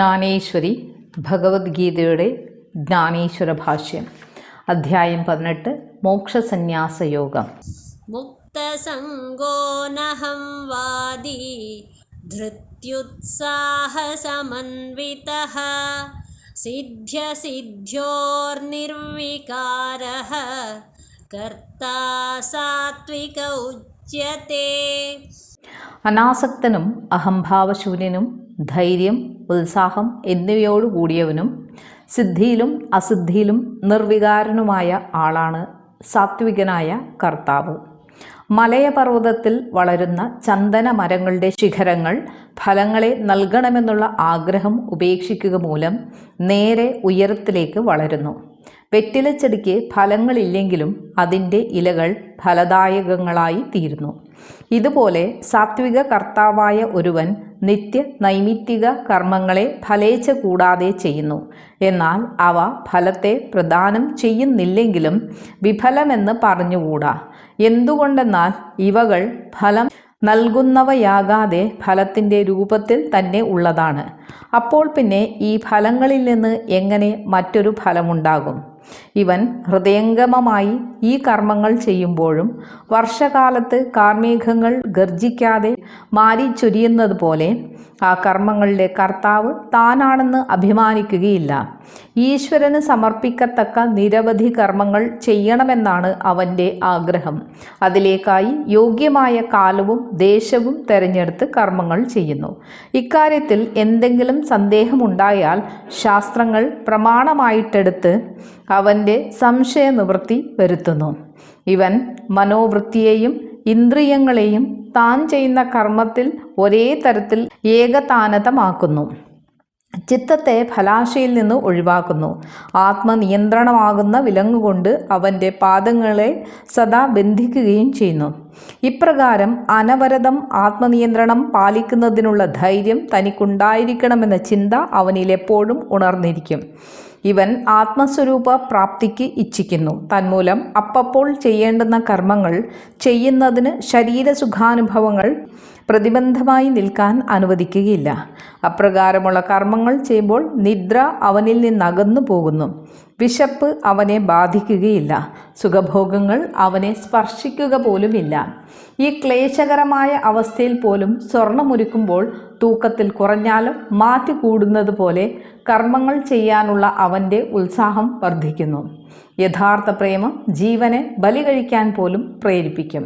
ജ്ഞാനേശ്വരി ഭഗവത്ഗീതയുടെ ജ്ഞാനേശ്വര ഭാഷ്യം. അധ്യായം പതിനെട്ട് മോക്ഷസന്യാസയോഗം. മുക്തസംഗോനഹം വാദി ധൃത്യുത്സാഹസമന്വിത സിദ്ധ്യസിദ്ധ്യോർനിർവികാര കർത്താ സാത്വിക ഉച്യത്തെ അനാസക്തനും അഹംഭാവശൂന്യനും ധൈര്യം ഉത്സാഹം എന്നിവയോടുകൂടിയവനും സിദ്ധിയിലും അസിദ്ധിയിലും നിർവികാരനുമായ ആളാണ് സാത്വികനായ കർത്താവ്. മലയപർവതത്തിൽ വളരുന്ന ചന്ദന മരങ്ങളുടെ ശിഖരങ്ങൾ ഫലങ്ങളെ നൽകണമെന്നുള്ള ആഗ്രഹം ഉപേക്ഷിക്കുക മൂലം നേരെ ഉയരത്തിലേക്ക് വളരുന്നു. വെറ്റിലച്ചെടിക്ക് ഫലങ്ങളില്ലെങ്കിലും അതിന്റെ ഇലകൾ ഫലദായകങ്ങളായി തീരുന്നു. ഇതുപോലെ സാത്വിക കർത്താവായ ഒരുവൻ നിത്യ നൈമിത്തിക കർമ്മങ്ങളെ ഫലേച്ച കൂടാതെ ചെയ്യുന്നു. എന്നാൽ അവ ഫലത്തെ പ്രദാനം ചെയ്യുന്നില്ലെങ്കിലും വിഫലമെന്ന് പറഞ്ഞുകൂടാ. എന്തുകൊണ്ടെന്നാൽ ഇവകൾ ഫലം നൽകുന്നവയാകാതെ ഫലത്തിന്റെ രൂപത്തിൽ തന്നെ ഉള്ളതാണ്. അപ്പോൾ പിന്നെ ഈ ഫലങ്ങളിൽ നിന്ന് എങ്ങനെ മറ്റൊരു ഫലമുണ്ടാകും? ഇവൻ ഹൃദയംഗമമായി ഈ കർമ്മങ്ങൾ ചെയ്യുമ്പോഴും വർഷകാലത്ത് കാർമേഘങ്ങൾ ഗർജിക്കാതെ മാരിച്ചൊരിയുന്നത് പോലെ ആ കർമ്മങ്ങളുടെ കർത്താവ് താനാണെന്ന് അഭിമാനിക്കുകയില്ല. ഈശ്വരന് സമർപ്പിക്കത്തക്ക നിരവധി കർമ്മങ്ങൾ ചെയ്യണമെന്നാണ് അവന്റെ ആഗ്രഹം. അതിലേക്കായി യോഗ്യമായ കാലവും ദേശവും തിരഞ്ഞെടുത്ത് കർമ്മങ്ങൾ ചെയ്യുന്നു. ഇക്കാര്യത്തിൽ എന്തെങ്കിലും സന്ദേഹമുണ്ടായാൽ ശാസ്ത്രങ്ങൾ പ്രമാണമായിട്ടെടുത്ത് അവന്റെ സംശയനിവൃത്തി വരുത്തുന്നു. ഇവൻ മനോവൃത്തിയെയും ഇന്ദ്രിയങ്ങളെയും താൻ ചെയ്യുന്ന കർമ്മത്തിൽ ഒരേ തരത്തിൽ ഏകതാനതമാക്കുന്നു. ചിത്തത്തെ ഫലാശയിൽ നിന്ന് ഒഴിവാക്കുന്നു. ആത്മനിയന്ത്രണമാകുന്ന വിലങ്ങുകൊണ്ട് അവന്റെ പാദങ്ങളെ സദാ ബന്ധിക്കുകയും ചെയ്യുന്നു. ഇപ്രകാരം അനവരതം ആത്മനിയന്ത്രണം പാലിക്കുന്നതിനുള്ള ധൈര്യം തനിക്കുണ്ടായിരിക്കണമെന്ന ചിന്ത അവനിൽ എപ്പോഴും ഉണർന്നിരിക്കും. ഇവൻ ആത്മസ്വരൂപ പ്രാപ്തിക്ക് ഇച്ഛിക്കുന്നു. തന്മൂലം അപ്പപ്പോൾ ചെയ്യേണ്ടുന്ന കർമ്മങ്ങൾ ചെയ്യുന്നതിന് ശരീരസുഖാനുഭവങ്ങൾ പ്രതിബന്ധമായി നിൽക്കാൻ അനുവദിക്കുകയില്ല. അപ്രകാരമുള്ള കർമ്മങ്ങൾ ചെയ്യുമ്പോൾ നിദ്ര അവനിൽ നിന്നകന്നു പോകുന്നു. വിശപ്പ് അവനെ ബാധിക്കുകയില്ല. സുഖഭോഗങ്ങൾ അവനെ സ്പർശിക്കുക പോലുമില്ല. ഈ ക്ലേശകരമായ അവസ്ഥയിൽ പോലും സ്വർണമൊരുക്കുമ്പോൾ തൂക്കത്തിൽ കുറഞ്ഞാലും മാറ്റി കൂടുന്നത് പോലെ കർമ്മങ്ങൾ ചെയ്യാനുള്ള അവന്റെ ഉത്സാഹം വർദ്ധിക്കുന്നു. യഥാർത്ഥ പ്രേമം ജീവനെ ബലി കഴിക്കാൻ പോലും പ്രേരിപ്പിക്കും.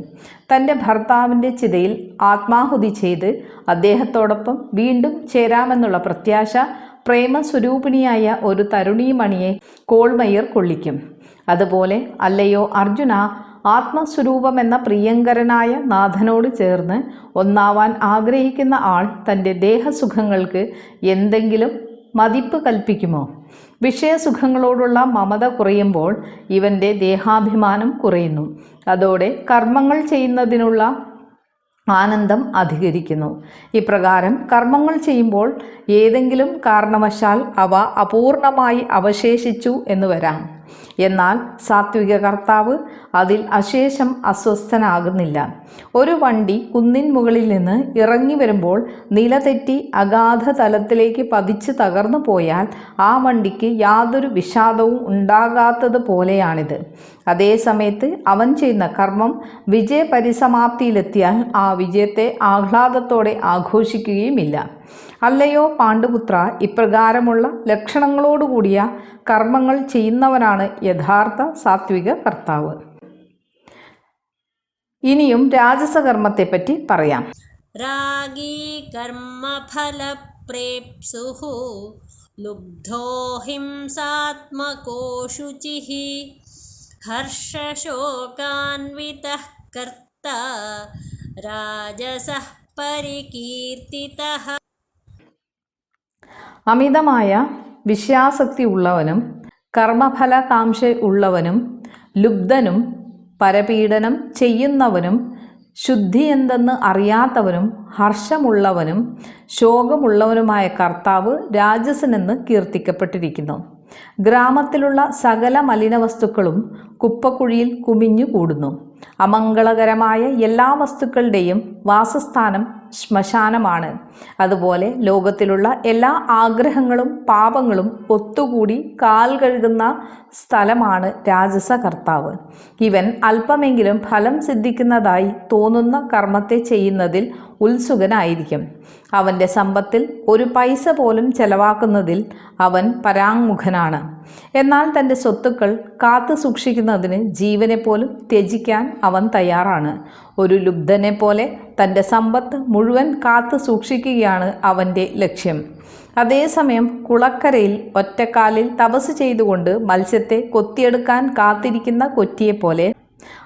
തന്റെ ഭർത്താവിന്റെ ചിതയിൽ ആത്മാഹുതി ചെയ്ത് അദ്ദേഹത്തോടൊപ്പം വീണ്ടും ചേരാമെന്നുള്ള പ്രത്യാശ പ്രേമസ്വരൂപിണിയായ ഒരു തരുണീമണിയെ കോൾമയർ കൊള്ളിക്കും. അതുപോലെ അല്ലയോ അർജുന ആത്മസ്വരൂപം എന്ന പ്രിയങ്കരനായ നാഥനോട് ചേർന്ന് ഒന്നാവാൻ ആഗ്രഹിക്കുന്ന ആൾ തന്റെ ദേഹസുഖങ്ങൾക്ക് എന്തെങ്കിലും മതിപ്പ് കൽപ്പിക്കുമോ? വിഷയസുഖങ്ങളോടുള്ള മമത കുറയുമ്പോൾ ഇവന്റെ ദേഹാഭിമാനം കുറയുന്നു. അതോടെ കർമ്മങ്ങൾ ചെയ്യുന്നതിനുള്ള ആനന്ദം അധികരിക്കുന്നു. ഇപ്രകാരം കർമ്മങ്ങൾ ചെയ്യുമ്പോൾ ഏതെങ്കിലും കാരണവശാൽ അവ അപൂർണമായി അവശേഷിച്ചു എന്ന് വരാം. എന്നാൽ സാത്വിക കർത്താവ് അതിൽ അശേഷം അസ്വസ്ഥനാകുന്നില്ല. ഒരു വണ്ടി കുന്നിൻ മുകളിൽ നിന്ന് ഇറങ്ങി വരുമ്പോൾ നിലതെറ്റി അഗാധ തലത്തിലേക്ക് പതിച്ച് തകർന്നു പോയാൽ ആ വണ്ടിക്ക് യാതൊരു വിഷാദവും ഉണ്ടാകാത്തത് പോലെയാണിത്. അതേ സമയത്ത് അവൻ ചെയ്യുന്ന കർമ്മം വിജയപരിസമാപ്തിയിലെത്തിയാൽ ആ വിജയത്തെ ആഹ്ലാദത്തോടെ ആഘോഷിക്കുകയുമില്ല. അല്ലയോ പാണ്ഡുപുത്ര ഇപ്രകാരമുള്ള ലക്ഷണങ്ങളോടുകൂടിയ കർമ്മങ്ങൾ ചെയ്യുന്നവനാണ് യഥാർത്ഥ സാത്വിക കർത്താവ്. ഇനിയും രാജസകർമ്മത്തെപ്പറ്റി പറയാം. രാഗീ കർമ്മഫലപ്രേപ്സുഃ ലുബ്ധോ ഹർഷശോകാൻവിതഃ കർത്ത രാജസഃ പരികീർത്തിതഃ. അമിതമായ വിശ്വാസക്തി ഉള്ളവനും കർമ്മഫലകാംക്ഷ ഉള്ളവനും ലുബ്ധനും പരപീഡനം ചെയ്യുന്നവനും ശുദ്ധി എന്തെന്ന് അറിയാത്തവനും ഹർഷമുള്ളവനും ശോകമുള്ളവനുമായ കർത്താവ് രാജസനെന്ന് കീർത്തിക്കപ്പെട്ടിരിക്കുന്നു. ഗ്രാമത്തിലുള്ള സകല മലിനവസ്തുക്കളും കുപ്പക്കുഴിയിൽ കുമിഞ്ഞു കൂടുന്നു അമംഗളകരമായ എല്ലാ വസ്തുക്കളുടെയും വാസസ്ഥാനം ശ്മശാനമാണ്. അതുപോലെ ലോകത്തിലുള്ള എല്ലാ ആഗ്രഹങ്ങളും പാപങ്ങളും ഒത്തുകൂടി കാൽ കഴുകുന്ന സ്ഥലമാണ് രാജസ കർത്താവ് ഇവൻ അല്പമെങ്കിലും ഫലം സിദ്ധിക്കുന്നതായി തോന്നുന്ന കർമ്മത്തെ ചെയ്യുന്നതിൽ ഉത്സുകനായിരിക്കും. അവന്റെ സമ്പത്തിൽ ഒരു പൈസ പോലും ചെലവാക്കുന്നതിൽ അവൻ പരാങ്മുഖനാണ്. എന്നാൽ തന്റെ സ്വത്തുക്കൾ കാത്തു സൂക്ഷിക്കുന്നതിന് ജീവനെ പോലും ത്യജിക്കാൻ അവൻ തയ്യാറാണ്. ഒരു ലുബ്ധനെ പോലെ തന്റെ സമ്പത്ത് മുഴുവൻ കാത്തു സൂക്ഷിക്കുകയാണ് അവന്റെ ലക്ഷ്യം. അതേസമയം കുളക്കരയിൽ ഒറ്റക്കാലിൽ തപസ് ചെയ്തുകൊണ്ട് മത്സ്യത്തെ കൊത്തിയെടുക്കാൻ കാത്തിരിക്കുന്ന കൊറ്റിയെപ്പോലെ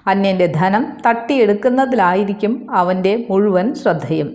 അന്യന്റെ ധനം തട്ടിയെടുക്കുന്നതിലായിരിക്കും അവന്റെ മുഴുവൻ ശ്രദ്ധയും.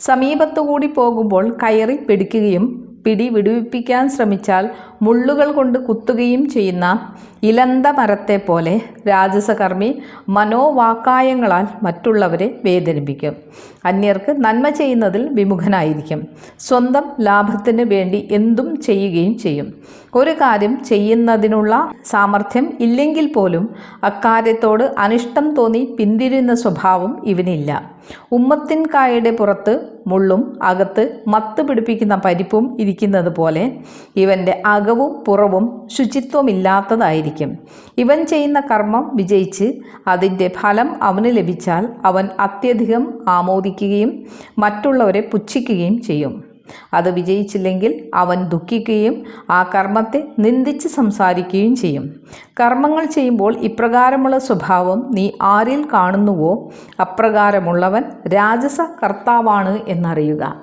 സമീപത്തുകൂടി പോകുമ്പോൾ കയറി പിടിക്കുകയും പിടി വിടുവിപ്പിക്കാൻ ശ്രമിച്ചാൽ മുള്ളുകൾ കൊണ്ട് കുത്തുകയും ചെയ്യുന്ന ഇലന്ത മരത്തെ പോലെ രാജസകർമ്മി മനോവാക്കായങ്ങളാൽ മറ്റുള്ളവരെ വേദനിപ്പിക്കും. അന്യർക്ക് നന്മ ചെയ്യുന്നതിൽ വിമുഖനായിരിക്കും. സ്വന്തം ലാഭത്തിന് വേണ്ടി എന്തും ചെയ്യുകയും ചെയ്യും. ഒരു കാര്യം ചെയ്യുന്നതിനുള്ള സാമർഥ്യം ഇല്ലെങ്കിൽ പോലും അക്കാര്യത്തോട് അനിഷ്ടം തോന്നി പിന്തിരിയുന്ന സ്വഭാവം ഇവനില്ല. ഉമ്മത്തിൻ കായയുടെ പുറത്ത് മുള്ളും അകത്ത് മത്ത് പിടിപ്പിക്കുന്ന പരിപ്പും ഇരിക്കുന്നത് പോലെ ഇവന്റെ അകവും പുറവും ശുചിത്വമില്ലാത്തതായിരിക്കും. ഇവൻ ചെയ്യുന്ന കർമ്മം വിജയിച്ച് അതിന്റെ ഫലം അവന് ലഭിച്ചാൽ അവൻ അത്യധികം ആമോദിക്കുകയും മറ്റുള്ളവരെ പുച്ഛിക്കുകയും ചെയ്യും. അത് വിജയിച്ചില്ലെങ്കിൽ അവൻ ദുഃഖിക്കുകയും ആ കർമ്മത്തെ നിന്ദിച്ച് സംസാരിക്കുകയും ചെയ്യും. കർമ്മങ്ങൾ ചെയ്യുമ്പോൾ ഇപ്രകാരമുള്ള സ്വഭാവം നീ ആരിൽ കാണുന്നുവോ അപ്രകാരമുള്ളവൻ രാജസ കർത്താവാണ് എന്നറിയുക.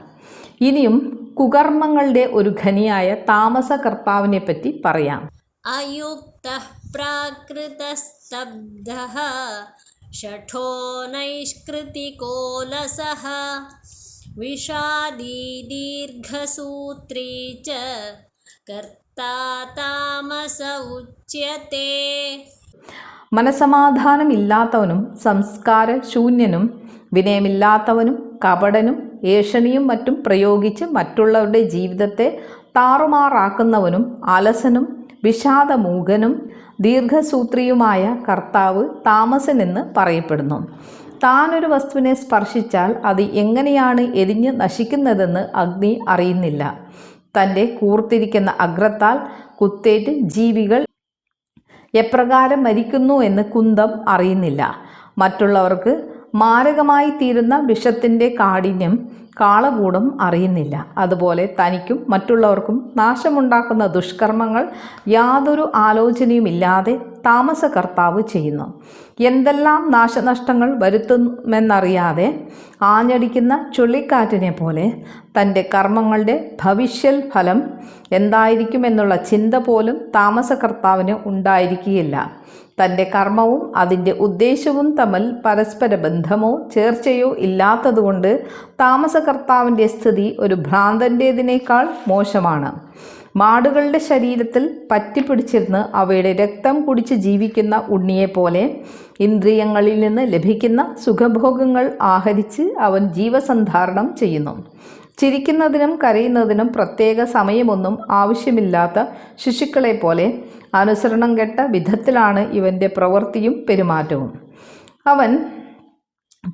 ഇനിയും കുകർമ്മങ്ങളുടെ ഒരു ഖനിയായ താമസ കർത്താവിനെ പറ്റി പറയാം. അയുക്ത പ്രാകൃതസ്തബ്ധ ഷഠോ നൈഷ്കൃതികോലസഹ विषादी दीर्घसूत्री च कर्ता तामस उच्यते മനസമാധാനമില്ലാത്തവനും സംസ്കാര ശൂന്യനും വിനയമില്ലാത്തവനും കപടനും ഏഷണിയും മറ്റും പ്രയോഗിച്ച് മറ്റുള്ളവരുടെ ജീവിതത്തെ താറുമാറാക്കുന്നവനും അലസനും വിഷാദമൂകനും ദീർഘസൂത്രിയുമായ കർത്താവ് താമസനെന്ന് പറയപ്പെടുന്നു താനൊരു വസ്തുവിനെ സ്പർശിച്ചാൽ അത് എങ്ങനെയാണ് എരിഞ്ഞ് നശിക്കുന്നതെന്ന് അഗ്നി അറിയുന്നില്ല. തന്റെ കൂർത്തിരിക്കുന്ന അഗ്രത്താൽ കുത്തേറ്റ് ജീവികൾ എപ്രകാരം മരിക്കുന്നു എന്ന് കുന്തം അറിയുന്നില്ല. മറ്റുള്ളവർക്ക് മാരകമായി തീരുന്ന വിഷത്തിന്റെ കാഠിന്യം കാളകൂടം അറിയുന്നില്ല. അതുപോലെ തനിക്കും മറ്റുള്ളവർക്കും നാശമുണ്ടാക്കുന്ന ദുഷ്കർമ്മങ്ങൾ യാതൊരു ആലോചനയുമില്ലാതെ താമസകർത്താവ് ചെയ്യുന്നു. എന്തെല്ലാം നാശനഷ്ടങ്ങൾ വരുത്തുമെന്നറിയാതെ ആഞ്ഞടിക്കുന്ന ചുള്ളിക്കാറ്റിനെ പോലെ തന്റെ കർമ്മങ്ങളുടെ ഭവിഷ്യൽ ഫലം എന്തായിരിക്കുമെന്നുള്ള ചിന്ത പോലും താമസകർത്താവിന് ഉണ്ടായിരിക്കുകയില്ല. തന്റെ കർമ്മവും അതിന്റെ ഉദ്ദേശവും തമ്മിൽ പരസ്പര ബന്ധമോ ചേർച്ചയോ ഇല്ലാത്തതുകൊണ്ട് താമസകർത്താവിന്റെ സ്ഥിതി ഒരു ഭ്രാന്തന്റേതിനേക്കാൾ മോശമാണ്. മാടുകളുടെ ശരീരത്തിൽ പറ്റിപ്പിടിച്ചിരുന്ന് അവയുടെ രക്തം കുടിച്ച് ജീവിക്കുന്ന ഉണ്ണിയെപ്പോലെ ഇന്ദ്രിയങ്ങളിൽ നിന്ന് ലഭിക്കുന്ന സുഖഭോഗങ്ങൾ ആഹരിച്ച് അവൻ ജീവസന്ധാരണം ചെയ്യുന്നു. ചിരിക്കുന്നതിനും കരയുന്നതിനും പ്രത്യേക സമയമൊന്നും ആവശ്യമില്ലാത്ത ശിശുക്കളെ പോലെ അനുസരണം കെട്ട വിധത്തിലാണ് ഇവന്റെ പ്രവൃത്തിയും പെരുമാറ്റവും. അവൻ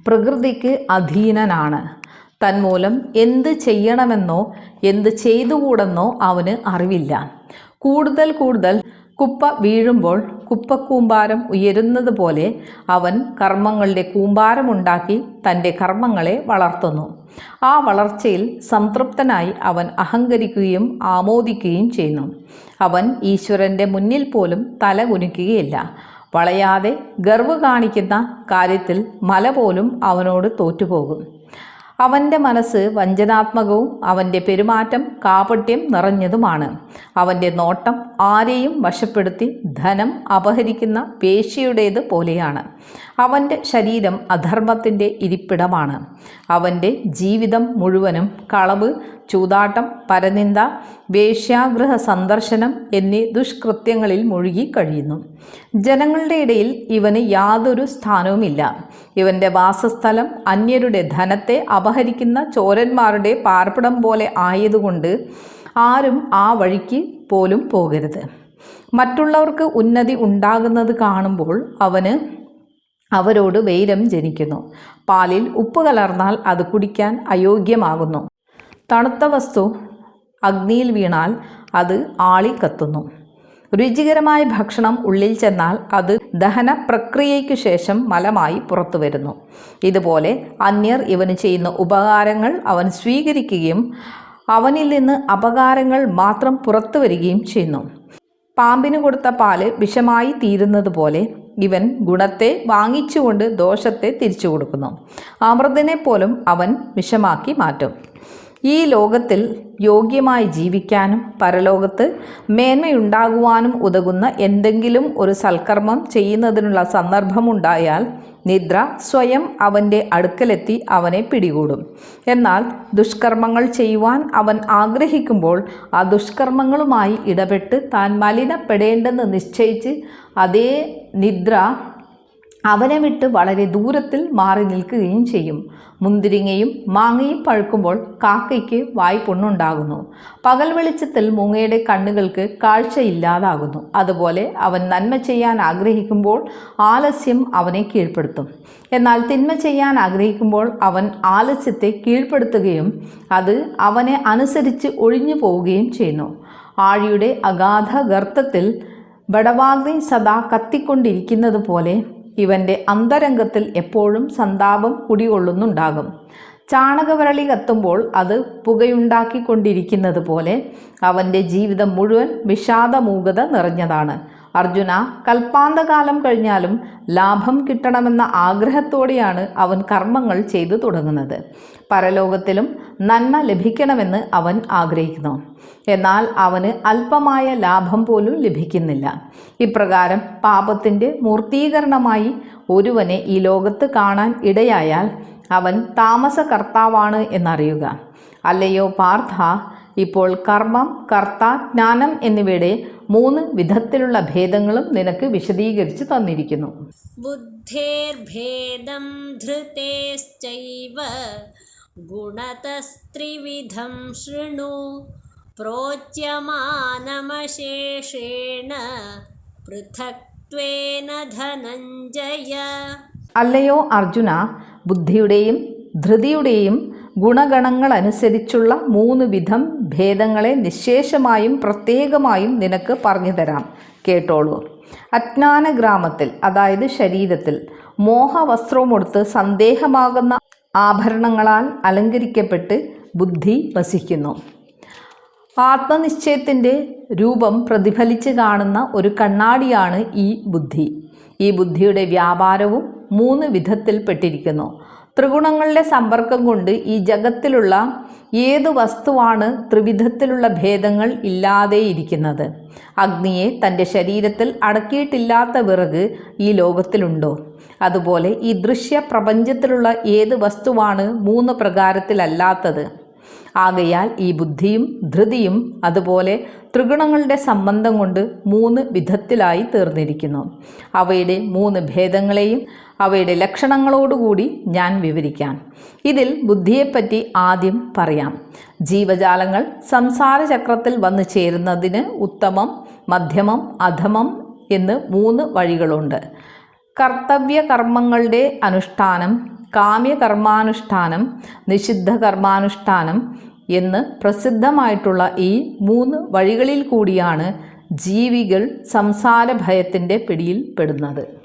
പ്രകൃതിക്ക് അധീനനാണ്. തന്മൂലം എന്ത് ചെയ്യണമെന്നോ എന്ത് ചെയ്തുകൂടെന്നോ അവന് അറിവില്ല. കൂടുതൽ കൂടുതൽ കുപ്പ വീഴുമ്പോൾ കുപ്പക്കൂമ്പാരം ഉയരുന്നത് പോലെ അവൻ കർമ്മങ്ങളുടെ കൂമ്പാരമുണ്ടാക്കി തന്റെ കർമ്മങ്ങളെ വളർത്തുന്നു. ആ വളർച്ചയിൽ സംതൃപ്തനായി അവൻ അഹങ്കരിക്കുകയും ആമോദിക്കുകയും ചെയ്യുന്നു. അവൻ ഈശ്വരന്റെ മുന്നിൽ പോലും തല കുനിക്കുകയില്ല. വളയാതെ ഗർവ് കാണിക്കുന്ന കാര്യത്തിൽ മല പോലും അവനോട് തോറ്റുപോകും. അവന്റെ മനസ്സ് വഞ്ചനാത്മകവും അവന്റെ പെരുമാറ്റം കാപട്യം നിറഞ്ഞതുമാണ്. അവന്റെ നോട്ടം ആരെയും വശപ്പെടുത്തി ധനം അപഹരിക്കുന്ന പേശിയുടേത് പോലെയാണ്. അവന്റെ ശരീരം അധർമ്മത്തിന്റെ ഇരിപ്പിടമാണ്. അവന്റെ ജീവിതം മുഴുവനും കളവ് ചൂതാട്ടം പരനിന്ദ വേശ്യാഗൃഹ സന്ദർശനം എന്നീ ദുഷ്കൃത്യങ്ങളിൽ മുഴുകി കഴിയുന്നു. ജനങ്ങളുടെ ഇടയിൽ ഇവന് യാതൊരു സ്ഥാനവുമില്ല. ഇവന്റെ വാസസ്ഥലം അന്യരുടെ ധനത്തെ അപഹരിക്കുന്ന ചോരന്മാരുടെ പാർപ്പിടം പോലെ ആയതുകൊണ്ട് ആരും ആ വഴിക്ക് പോലും പോകരുത്. മറ്റുള്ളവർക്ക് ഉന്നതി ഉണ്ടാകുന്നത് കാണുമ്പോൾ അവന് അവരോട് വൈരം ജനിക്കുന്നു. പാലിൽ ഉപ്പ് കലർന്നാൽ അത് കുടിക്കാൻ അയോഗ്യമാകുന്നു. തണുത്ത വസ്തു അഗ്നിയിൽ വീണാൽ അത് ആളി കത്തുന്നു. രുചികരമായ ഭക്ഷണം ഉള്ളിൽ ചെന്നാൽ അത് ദഹന പ്രക്രിയയ്ക്കു ശേഷം മലമായി പുറത്തു വരുന്നു. ഇതുപോലെ അന്യർ ഇവന് ചെയ്യുന്ന ഉപകാരങ്ങൾ അവൻ സ്വീകരിക്കുകയും അവനിൽ നിന്ന് അപകാരങ്ങൾ മാത്രം പുറത്തു വരികയും ചെയ്യുന്നു. പാമ്പിന് കൊടുത്ത പാൽ വിഷമായി തീരുന്നത് പോലെ ഇവൻ ഗുണത്തെ വാങ്ങിച്ചുകൊണ്ട് ദോഷത്തെ തിരിച്ചു കൊടുക്കുന്നു. അമൃതിനെ പോലും അവൻ വിഷമാക്കി മാറ്റും. ഈ ലോകത്തിൽ യോഗ്യമായി ജീവിക്കാനും പരലോകത്ത് മേന്മയുണ്ടാകുവാനും ഉതകുന്ന എന്തെങ്കിലും ഒരു സൽക്കർമ്മം ചെയ്യുന്നതിനുള്ള സന്ദർഭമുണ്ടായാൽ നിദ്ര സ്വയം അവന്റെ അടുക്കലെത്തി അവനെ പിടികൂടും. എന്നാൽ ദുഷ്കർമ്മങ്ങൾ ചെയ്യുവാൻ അവൻ ആഗ്രഹിക്കുമ്പോൾ ആ ദുഷ്കർമ്മങ്ങളുമായി ഇടപെട്ട് താൻ മലിനപ്പെടേണ്ടെന്ന് നിശ്ചയിച്ച് അതേ നിദ്ര അവനെ വിട്ട് വളരെ ദൂരത്തിൽ മാറി നിൽക്കുകയും ചെയ്യും. മുന്തിരിങ്ങയും മാങ്ങയും പഴുക്കുമ്പോൾ കാക്കയ്ക്ക് വായ്പൊണ്ണുണ്ടാകുന്നു പകൽ വെളിച്ചത്തിൽ മൂങ്ങയുടെ കണ്ണുകൾക്ക് കാഴ്ചയില്ലാതാകുന്നു. അതുപോലെ അവൻ നന്മ ചെയ്യാൻ ആഗ്രഹിക്കുമ്പോൾ ആലസ്യം അവനെ കീഴ്പ്പെടുത്തും. എന്നാൽ തിന്മ ചെയ്യാൻ ആഗ്രഹിക്കുമ്പോൾ അവൻ ആലസ്യത്തെ കീഴ്പ്പെടുത്തുകയും അത് അവനെ അനുസരിച്ച് ഒഴിഞ്ഞു പോവുകയും ചെയ്യുന്നു. ആഴിയുടെ അഗാധ ഗർത്തത്തിൽ ബടവാഗ്നി സദാ കത്തിക്കൊണ്ടിരിക്കുന്നത് പോലെ ഇവന്റെ അന്തരംഗത്തിൽ എപ്പോഴും സന്താപം കുടികൊള്ളുന്നുണ്ടാകും. ചാണകവരളി കത്തുമ്പോൾ അത് പുകയുണ്ടാക്കിക്കൊണ്ടിരിക്കുന്നത് പോലെ അവന്റെ ജീവിതം മുഴുവൻ വിഷാദമൂകത നിറഞ്ഞതാണ്. അർജുന കൽപ്പാന്തകാലം കഴിഞ്ഞാലും ലാഭം കിട്ടണമെന്ന ആഗ്രഹത്തോടെയാണ് അവൻ കർമ്മങ്ങൾ ചെയ്തു തുടങ്ങുന്നത്. പരലോകത്തിലും നന്മ ലഭിക്കണമെന്ന് അവൻ ആഗ്രഹിക്കുന്നു. എന്നാൽ അവന് അല്പമായ ലാഭം പോലും ലഭിക്കുന്നില്ല. ഇപ്രകാരം പാപത്തിന്റെ മൂർത്തീകരണമായി ഒരുവനെ ഈ ലോകത്ത് കാണാൻ ഇടയായാൽ അവൻ താമസകർത്താവാണ് എന്നറിയുക. അല്ലയോ പാർത്ഥ ഇപ്പോൾ കർമ്മം കർത്ത ജ്ഞാനം എന്നിവയുടെ മൂന്ന് വിധത്തിലുള്ള ഭേദങ്ങളും നിനക്ക് വിശദീകരിച്ചു തന്നിരിക്കുന്നു. ബുദ്ധേർഭേദം ധൃതേശ്ചൈവ ഗുണതസ്ത്രിവിധം ശൃണു പ്രോച്യമാനമശേഷേണ പൃഥക്വേന ധനഞ്ജയ. അല്ലയോ അർജുന ബുദ്ധിയുടെയും ധൃതിയുടെയും ഗുണഗണങ്ങളനുസരിച്ചുള്ള മൂന്ന് വിധം ഭേദങ്ങളെ നിശേഷമായും പ്രത്യേകമായും നിനക്ക് പറഞ്ഞു തരാം കേട്ടോളൂ. അജ്ഞാന ഗ്രാമത്തിൽ അതായത് ശരീരത്തിൽ മോഹവസ്ത്രവുമൊടുത്ത് സന്ദേഹമാകുന്ന ആഭരണങ്ങളാൽ അലങ്കരിക്കപ്പെട്ട് ബുദ്ധി വസിക്കുന്നു. ആത്മനിശ്ചയത്തിന്റെ രൂപം പ്രതിഫലിച്ച് കാണുന്ന ഒരു കണ്ണാടിയാണ് ഈ ബുദ്ധി. ഈ ബുദ്ധിയുടെ വ്യാപാരവും മൂന്ന് വിധത്തിൽപ്പെട്ടിരിക്കുന്നു ത്രിഗുണങ്ങളുടെ സമ്പർക്കം കൊണ്ട് ഈ ജഗത്തിലുള്ള ഏതു വസ്തുവാണ് ത്രിവിധത്തിലുള്ള ഭേദങ്ങൾ ഇല്ലാതെ ഇല്ലാതെയിരിക്കുന്നത്? അഗ്നിയെ തന്റെ ശരീരത്തിൽ അടക്കിയിട്ടില്ലാത്ത വിറക് ഈ ലോകത്തിലുണ്ടോ? അതുപോലെ ഈ ദൃശ്യ പ്രപഞ്ചത്തിലുള്ള ഏത് വസ്തുവാണ് മൂന്ന് പ്രകാരത്തിലല്ലാത്തത്? ആകയാൽ ഈ ബുദ്ധിയും ധൃതിയും അതുപോലെ ത്രിഗുണങ്ങളുടെ സംബന്ധം കൊണ്ട് മൂന്ന് വിധത്തിലായി തീർന്നിരിക്കുന്നു. അവയുടെ മൂന്ന് ഭേദങ്ങളെയും അവയുടെ ലക്ഷണങ്ങളോടുകൂടി ഞാൻ വിവരിക്കാം. ഇതിൽ ബുദ്ധിയെപ്പറ്റി ആദ്യം പറയാം. ജീവജാലങ്ങൾ സംസാരചക്രത്തിൽ വന്നു ചേരുന്നതിന് ഉത്തമം മധ്യമം അധമം എന്ന് മൂന്ന് വഴികളുണ്ട്. കർത്തവ്യ കർമ്മങ്ങളുടെ അനുഷ്ഠാനം കാമ്യകർമാനുഷ്ഠാനം നിഷിദ്ധ കർമാനുഷ്ഠാനം എന്ന് പ്രസിദ്ധമായിട്ടുള്ള ഈ മൂന്ന് വഴികളിൽ കൂടിയാണ് ജീവികൾ സംസാര ഭയത്തിന്റെ പിടിയിൽ പെടുന്നത്.